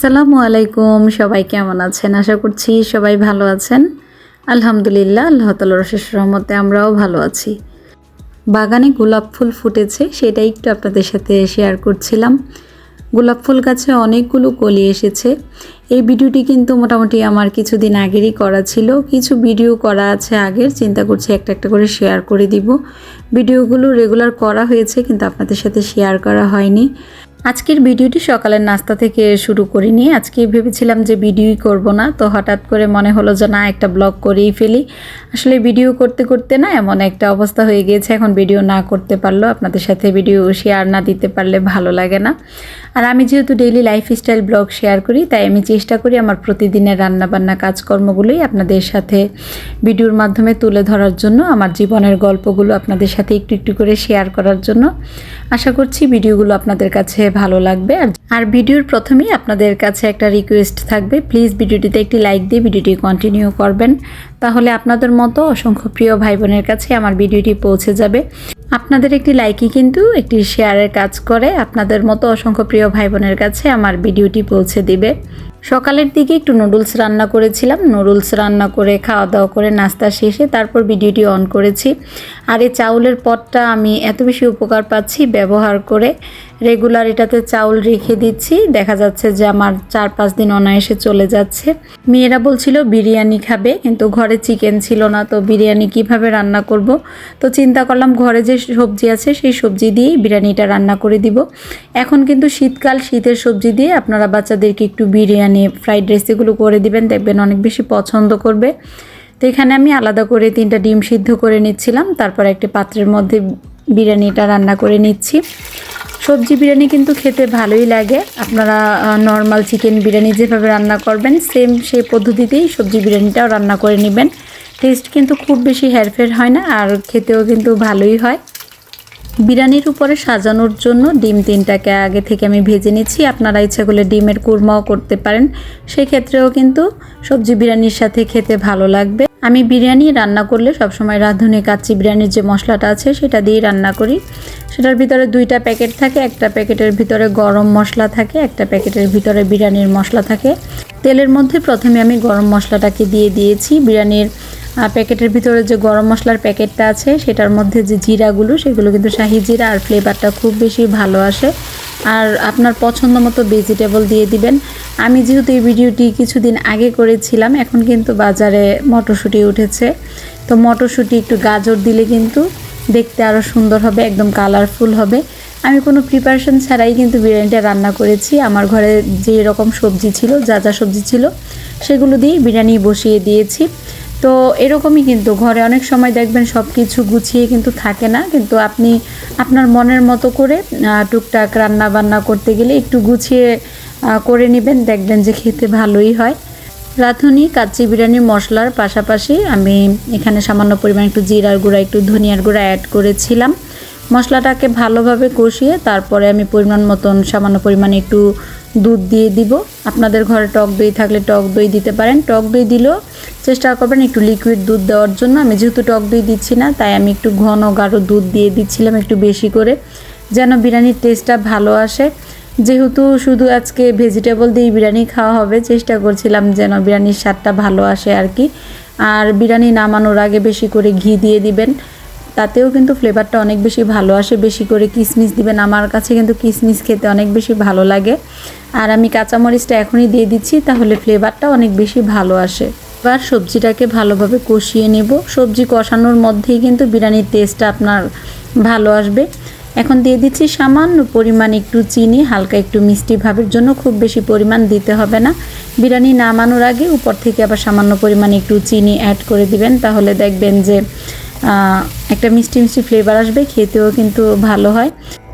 আসসালামু আলাইকুম, সবাই কেমন আছেন? আশা করছি সবাই ভালো আছেন। আলহামদুলিল্লাহ, আল্লাহ তালার শেষ রহমতে আমরাও ভালো আছি। বাগানে গোলাপ ফুল ফুটেছে সেটা একটু আপনাদের সাথে শেয়ার করছিলাম। গোলাপ ফুল গাছে অনেকগুলো কলি এসেছে। এই ভিডিওটি কিন্তু মোটামুটি আমার কিছুদিন আগেরই করা ছিল। কিছু ভিডিও করা আছে আগের, চিন্তা করছি একটা একটা করে শেয়ার করে দিব। ভিডিওগুলো রেগুলার করা হয়েছে, কিন্তু আপনাদের সাথে শেয়ার করা হয়নি। আজকের ভিডিওটি সকালের নাস্তা থেকে শুরু করিনি আজকে ভেবেছিলাম যে ভিডিওই করব না, তো হঠাৎ করে মনে হলো যে না, একটা ব্লগ করেই ফেলি। আসলে ভিডিও করতে করতে না এমন একটা অবস্থা হয়ে গিয়েছে, এখন ভিডিও না করতে পারল আপনাদের সাথে ভিডিও শেয়ার না দিতে পারলে ভালো লাগে না। আর আমি যেহেতু ডেইলি লাইফস্টাইল ব্লগ শেয়ার করি, তাই আমি চেষ্টা করি আমার প্রতিদিনের রান্নাবান্না কাজকর্মগুলোই আপনাদের সাথে ভিডিওর মাধ্যমে তুলে ধরার জন্য, আমার জীবনের গল্পগুলো আপনাদের সাথে একটু একটু করে শেয়ার করার জন্য। আশা করছি ভিডিওগুলো আপনাদের কাছে ভালো লাগবে। আর আর ভিডিওর প্রথমেই আপনাদের কাছে একটা রিকোয়েস্ট থাকবে প্লিজ ভিডিওটিতে একটি লাইক দিয়ে ভিডিওটি কন্টিনিউ করবেন। তাহলে আপনাদের মতো অসংখ্য প্রিয় ভাই বোনের কাছে আমার ভিডিওটি পৌঁছে যাবে। আপনাদের একটি লাইকই কিন্তু একটি শেয়ারের কাজ করে। আপনাদের মতো অসংখ্য প্রিয় ভাই বোনের কাছে আমার ভিডিওটি পৌঁছে দিবে। সকালের দিকে একটু নুডলস রান্না করেছিলাম। নুডলস রান্না করে খাওয়া দাওয়া করে, নাস্তা শেষে তারপর ভিডিওটি অন করেছি। আর এই চাউলের পটটা আমি এত বেশি উপকার পাচ্ছি ব্যবহার করে। রেগুলার এটাতে চাউল রেখে দিচ্ছি। দেখা যাচ্ছে যে আমার চার পাঁচ দিন অনায়াসে চলে যাচ্ছে। মেয়েরা বলছিল, বিরিয়ানি খাবে। কিন্তু ঘরে চিকেন ছিল না, তো বিরিয়ানি কীভাবে রান্না করব? তো চিন্তা করলাম, ঘরে যে সবজি আছে, সেই সবজি দিয়েই বিরিয়ানিটা রান্না করে দিব। এখন কিন্তু শীতকাল, শীতের সবজি দিয়ে আপনারা বাচ্চাদেরকে একটু বিরিয়ানি ফ্রাইড রাইস এগুলো করে দিবেন, দেখবেন অনেক বেশি পছন্দ করবে। তো এখানে আমি আলাদা করে তিনটা ডিম সিদ্ধ করে নিচ্ছিলাম, তারপর একটি পাত্রের মধ্যে বিরিয়ানিটা রান্না করে নিচ্ছি। সবজি বিরিয়ানি কিন্তু খেতে ভালোই লাগে, আপনারা নর্মাল চিকেন বিরিয়ানি যেভাবে রান্না করবেন সেম সেই পদ্ধতিতেই সবজি বিরিয়ানিটাও রান্না করে নেবেন। টেস্ট কিন্তু খুব বেশি হেরফের হয় না, আর খেতেও কিন্তু ভালোই হয়। বিরিয়ানির উপরে সাজানোর জন্য ডিম তিনটাকে আগে থেকে আমি ভেজে নিচ্ছি। আপনারা ইচ্ছা করলে ডিমের কুরমাও করতে পারেন। সেই ক্ষেত্রেও কিন্তু সবজি বিরিয়ানির সাথে খেতে ভালো লাগবে। আমি বিরিয়ানি রান্না করলে সবসময় রাঁধুনি কাচ্চি বিরিয়ানির যে মশলাটা আছে সেটা দিয়েই রান্না করি। সেটার ভিতরে দুইটা প্যাকেট থাকে, একটা প্যাকেটের ভিতরে গরম মশলা থাকে, একটা প্যাকেটের ভিতরে বিরিয়ানির মশলা থাকে। তেলের মধ্যে প্রথমে আমি গরম মশলাটাকে দিয়ে দিয়েছি। বিরিয়ানির প্যাকেটের ভিতরে যে গরম মশলার প্যাকেটটা আছে, সেটার মধ্যে যে জিরাগুলো, সেগুলো কিন্তু শাহি জিরা আর ফ্লেভারটা খুব বেশি ভালো আসে। আর আপনার পছন্দ মতো ভেজিটেবল দিয়ে দিবেন। আমি যেহেতু এই ভিডিওটি কিছুদিন আগে করেছিলাম, এখন কিন্তু বাজারে মটরশুঁটি উঠেছে। তো মটরশুঁটি একটু গাজর দিলে কিন্তু দেখতে আরও সুন্দর হবে, একদম কালারফুল হবে। আমি কোনো প্রিপারেশন ছাড়াই কিন্তু বিরিয়ানিটা রান্না করেছি। আমার ঘরে যে রকম সবজি ছিল, যা যা সবজি ছিল, সেগুলো দিয়ে বিরিয়ানি বসিয়ে দিয়েছি। তো এরকমই কিন্তু ঘরে অনেক সময় দেখবেন সব কিছু গুছিয়ে কিন্তু থাকে না, কিন্তু আপনি আপনার মনের মতো করে টুকটাক রান্না বান্না করতে গেলে একটু গুছিয়ে করে নেবেন, দেখবেন যে খেতে ভালোই হয়। রাঁধুনি, কাচ্চি বিরিয়ানির মশলার পাশাপাশি আমি এখানে সামান্য পরিমাণ একটু জিরার গুঁড়া, একটু ধনিয়ার গুঁড়া অ্যাড করেছিলাম। মশলাটাকে ভালোভাবে কষিয়ে তারপরে আমি পরিমাণ মতন সামান্য পরিমাণে একটু দুধ দিয়ে দিব। আপনাদের ঘরে টক দই থাকলে টক দই দিতে পারেন। টক দই দিলেও চেষ্টা করবেন একটু লিকুইড দুধ দেওয়ার জন্য। আমি যেহেতু টক দই দিচ্ছি না, তাই আমি একটু ঘন গাঢ় দুধ দিয়ে দিচ্ছিলাম একটু বেশি করে, যেন বিরিয়ানির টেস্টটা ভালো আসে। যেহেতু শুধু আজকে ভেজিটেবল দিয়ে বিরিয়ানি খাওয়া হবে, চেষ্টা করছিলাম যেন বিরিয়ানির স্বাদটা ভালো আসে আর কি। আর বিরিয়ানি নামানোর আগে বেশি করে ঘি দিয়ে দিবেন। তাতেও কিন্তু ফ্লেভারটা অনেক বেশি ভালো আসে। বেশি করে কিশমিশ দিবেন। আমার কাছে কিন্তু কিশমিশ খেতে অনেক বেশি ভালো লাগে। আর আমি কাঁচামরিচটা এখনই দিয়ে দিচ্ছি, তাহলে ফ্লেভারটা অনেক বেশি ভালো আসে। এবার সবজিটাকে ভালোভাবে কষিয়ে নেব। সবজি কষানোর মধ্যেই কিন্তু বিরিয়ানির টেস্টটা আপনার ভালো আসবে। এখন দিয়ে দিচ্ছি সামান্য পরিমাণ একটু চিনি, হালকা একটু মিষ্টি ভাবের জন্য। খুব বেশি পরিমাণ দিতে হবে না। বিরিয়ানি নামানোর আগে উপর থেকে আবার সামান্য পরিমাণ একটু চিনি অ্যাড করে দিবেন। তাহলে দেখবেন যে একটা মিষ্টি মিষ্টি ফ্লেভার আসবে, খেতেও কিন্তু ভালো হয়।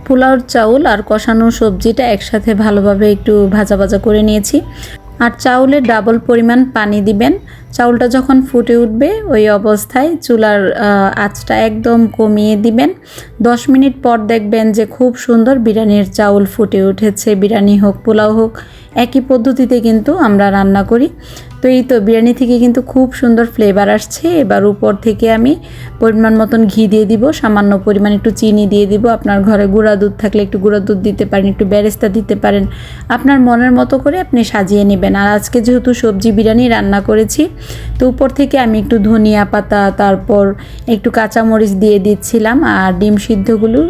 পোলাওর চাউল আর কষানো সবজিটা একসাথে ভালোভাবে একটু ভাজা ভাজা করে নিয়েছি। আর চাউলের ডাবল পরিমাণ পানি দিবেন। চাউলটা যখন ফুটে উঠবে, ওই অবস্থায় চুলার আঁচটা একদম কমিয়ে দিবেন। দশ মিনিট পর দেখবেন যে খুব সুন্দর বিরিয়ানির চাউল ফুটে উঠেছে। বিরিয়ানি হোক, পোলাও হোক, একই পদ্ধতিতে কিন্তু আমরা রান্না করি। তো এই তো বিরিয়ানি থেকে কিন্তু খুব সুন্দর ফ্লেভার আসছে। এবার উপর থেকে আমি পরিমাণ মতন ঘি দিয়ে দিব, সামান্য পরিমাণ একটু চিনি দিয়ে দিব। আপনার ঘরে গুঁড়া দুধ থাকলে একটু গুঁড়া দুধ দিতে পারেন, একটু বেরেস্তা দিতে পারেন। আপনার মনের মতো করে আপনি সাজিয়ে নেবেন। আর আজকে যেহেতু সবজি বিরিয়ানি রান্না করেছি, তো উপর থেকে আমি একটু ধনিয়া পাতা, তারপর একটু কাঁচামরিচ দিয়ে দিচ্ছিলাম আর ডিম সিদ্ধগুলো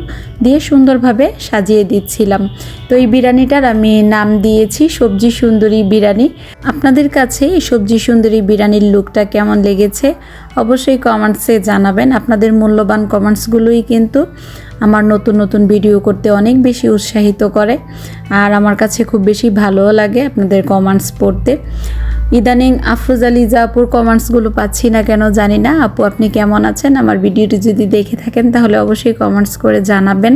দিয়ে সুন্দরভাবে সাজিয়ে দিচ্ছিলাম। তো এই বিরিয়ানিটার আমি নাম দিয়েছি সবজি সুন্দরী বিরিয়ানি। আপনাদের কাছে এই সবজি সুন্দরী বিরিয়ানির লুকটা কেমন লেগেছে? অবশ্যই কমেন্টসে জানাবেন। আপনাদের মূল্যবান কমেন্টসগুলোই কিন্তু আমার নতুন নতুন ভিডিও করতে অনেক বেশি উৎসাহিত করে। আর আমার কাছে খুব বেশি ভালোও লাগে আপনাদের কমেন্টস পড়তে। ইদানিং আফরোজ আলী আপুর কমেন্টসগুলো পাচ্ছি না কেন জানি না। আপু, আপনি কেমন আছেন? আমার ভিডিওটি যদি দেখে থাকেন, তাহলে অবশ্যই কমেন্টস করে জানাবেন।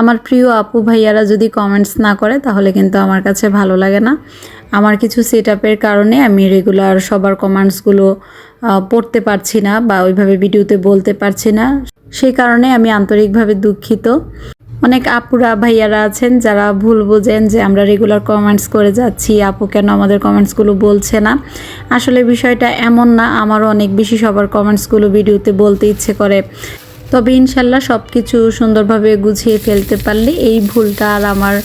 আমার প্রিয় আপু ভাইয়ারা যদি কমেন্টস না করে, তাহলে কিন্তু আমার কাছে ভালো লাগে না। আমার কিছু সেট আপের কারণে আমি রেগুলার সবার কমেন্টসগুলো পড়তে পারছি না বা ওইভাবে ভিডিওতে বলতে পারছি না। সেই কারণে আমি আন্তরিকভাবে দুঃখিত। অনেক আপুরা ভাইয়ারা আছেন যারা ভুল বোঝেন যে আমরা রেগুলার কমেন্টস করে যাচ্ছি, আপু কেন আমাদের কমেন্টসগুলো বলছে না? আসলে বিষয়টা এমন না, আমারও অনেক বেশি সবার কমেন্টসগুলো ভিডিওতে বলতে ইচ্ছে করে। তবে ইনশাল্লাহ সব কিছু সুন্দরভাবে গুছিয়ে ফেলতে পারলে এই ভুলটা আর আমার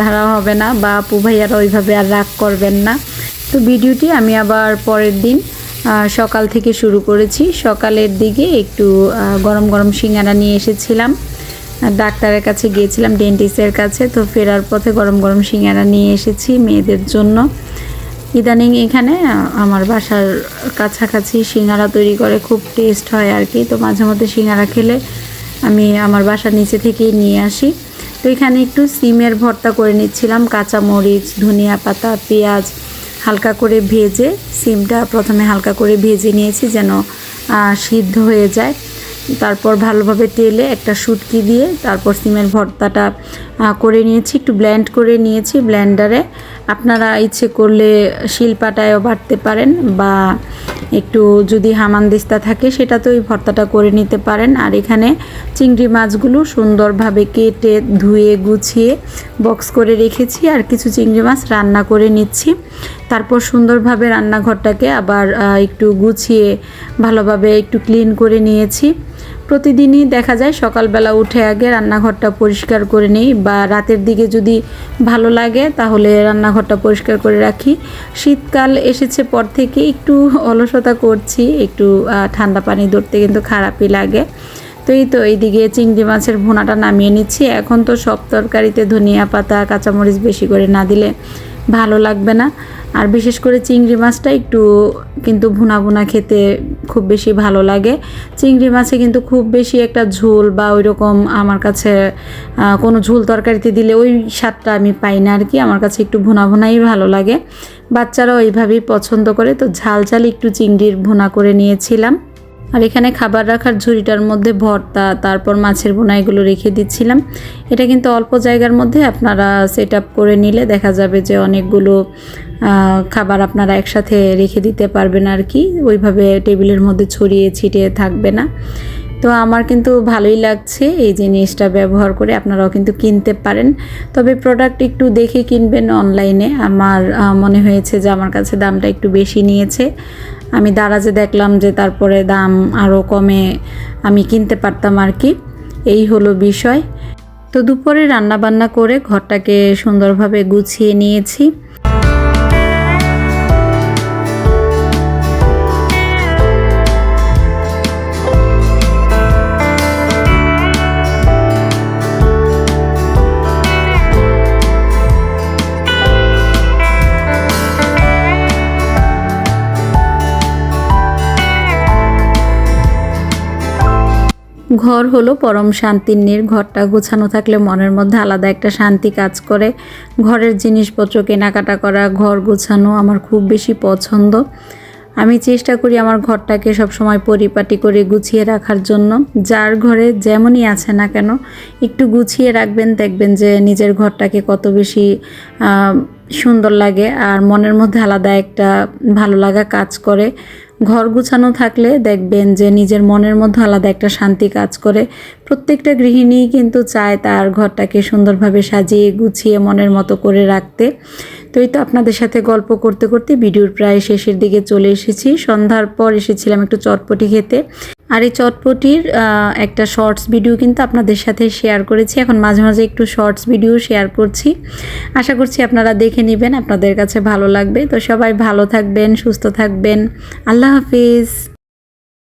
ধারা হবে না বা আপু ভাইয়ারা ওইভাবে আর রাগ করবেন না। তো ভিডিওটি আমি আবার পরের দিন সকাল থেকে শুরু করেছি। সকালের দিকে একটু গরম গরম সিঙ্গারা নিয়ে এসেছিলাম। ডাক্তারের কাছে গিয়েছিলাম ডেন্টিস্টের কাছে। তো ফেরার পথে গরম গরম সিঙ্গারা নিয়ে এসেছি মেয়েদের জন্য। ইদানিং এখানে আমার বাসার কাছাকাছি সিঙ্গারা তৈরি করে, খুব টেস্ট হয় আর কি তো মাঝে মধ্যে সিঙ্গারা খেলে আমি আমার বাসার নিচে থেকেই নিয়ে আসি। তো এখানে একটু সিমের ভর্তা করে নিচ্ছিলাম কাঁচা মরিচ ধনিয়া পাতা, পেঁয়াজ, হালকা করে ভেজে, সিমটা প্রথমে হালকা করে ভেজে নিয়েছি যেন সিদ্ধ হয়ে যায়। তারপর ভালোভাবে তেলে একটা শুটকি দিয়ে তারপর সিমের ভর্তাটা করে নিয়েছি, একটু ব্ল্যান্ড করে নিয়েছি ব্ল্যান্ডারে আপনারা ইচ্ছে করলে শিলপাটায়ও বাটতে পারেন বা একটু যদি হামানদিস্তা থাকে সেটা তো এই ভর্তাটা করে নিতে পারেন। আর এখানে চিংড়ি মাছগুলো সুন্দরভাবে কেটে, ধুয়ে, গুছিয়ে বক্স করে রেখেছি আর কিছু চিংড়ি মাছ রান্না করে নিচ্ছি। তারপর সুন্দরভাবে রান্নাঘরটাকে আবার একটু গুছিয়ে ভালোভাবে একটু ক্লিন করে নিয়েছি। প্রতিদিনই দেখা যায় সকালবেলা উঠে আগে রান্নাঘরটা পরিষ্কার করে নিই বা রাতের দিকে যদি ভালো লাগে তাহলে রান্নাঘরটা পরিষ্কার করে রাখি। শীতকাল এসেছে পর থেকে একটু অলসতা করছি, একটু ঠান্ডা পানি ধরতে কিন্তু খারাপই লাগে। তো এই তো এইদিকে চিংড়ি মাছের ভুনাটা নামিয়ে নিচ্ছি। এখন তো সব তরকারিতে ধনিয়া পাতা, কাঁচামরিচ বেশি করে না দিলে ভালো লাগবে না। আর বিশেষ করে চিংড়ি মাছটা একটু কিন্তু ভুনা ভুনা খেতে খুব বেশি ভালো লাগে। চিংড়ি মাছে কিন্তু খুব বেশি একটা ঝোল বা ওই রকম আমার কাছে কোনো ঝোল তরকারিতে দিলে ওই স্বাদটা আমি পাই না আর কি আমার কাছে একটু ভুনা ভুনাই ভালো লাগে। বাচ্চারাও এইভাবেই পছন্দ করে। তো ঝাল ঝাল একটু চিংড়ির ভুনা করে নিয়েছিলাম। আর এখানে খাবার রাখার ঝুড়িটার মধ্যে ভর্তা, তারপর মাছের বোনা এগুলো রেখে দিচ্ছিলাম। এটা কিন্তু অল্প জায়গার মধ্যে আপনারা সেট আপ করে নিলে দেখা যাবে যে অনেকগুলো খাবার আপনারা একসাথে রেখে দিতে পারবেন আর কি। ওইভাবে টেবিলের মধ্যে ছড়িয়ে ছিটিয়ে থাকবে না। তো আমার কিন্তু ভালোই লাগছে এই জিনিসটা ব্যবহার করে, আপনারাও কিন্তু কিনতে পারেন। তবে প্রোডাক্ট একটু দেখে কিনবেন অনলাইনে আমার মনে হয়েছে যে আমার কাছে দামটা একটু বেশি নিয়েছে। আমি দারাজে দেখলাম যে তারপরে দাম আরও কমে আমি কিনতে পারতাম আর কি। এই হলো বিষয়। তো দুপুরে রান্নাবান্না করে ঘরটাকে সুন্দরভাবে গুছিয়ে নিয়েছি। ঘর হলো পরম শান্তির নীর। ঘরটা গোছানো থাকলে মনের মধ্যে আলাদা একটা শান্তি কাজ করে। ঘরের জিনিসপত্র কেনাকাটা করা, ঘর গোছানো আমার খুব বেশি পছন্দ। আমি চেষ্টা করি আমার ঘরটাকে সবসময় পরিপাটি করে গুছিয়ে রাখার জন্য। যার ঘরে যেমনই আছে না কেন, একটু গুছিয়ে রাখবেন, দেখবেন যে নিজের ঘরটাকে কত বেশি সুন্দর লাগে আর মনের মধ্যে আলাদা একটা ভালো লাগা কাজ করে। ঘর গুছানো থাকলে দেখবেন যে নিজের মনের মধ্যে আলাদা একটা শান্তি কাজ করে। প্রত্যেকটা গৃহিণী কিন্তু চায় তার ঘরটাকে সুন্দরভাবে সাজিয়ে, গুছিয়ে, মনের মতো করে রাখতে। তো এই তো আপনাদের সাথে গল্প করতে করতে ভিডিওর প্রায় শেষের দিকে চলে এসেছি। সন্ধ্যার পর এসেছিলাম একটু চটপটি খেতে। আর এই চটপটির একটা শর্টস ভিডিও কিন্তু আপনাদের সাথে শেয়ার করেছি। এখন মাঝে মাঝে একটু শর্টস ভিডিও শেয়ার করছি। আশা করছি আপনারা দেখে নেবেন, আপনাদের কাছে ভালো লাগবে। তো সবাই ভালো থাকবেন, সুস্থ থাকবেন। আল্লাহ হাফিজ।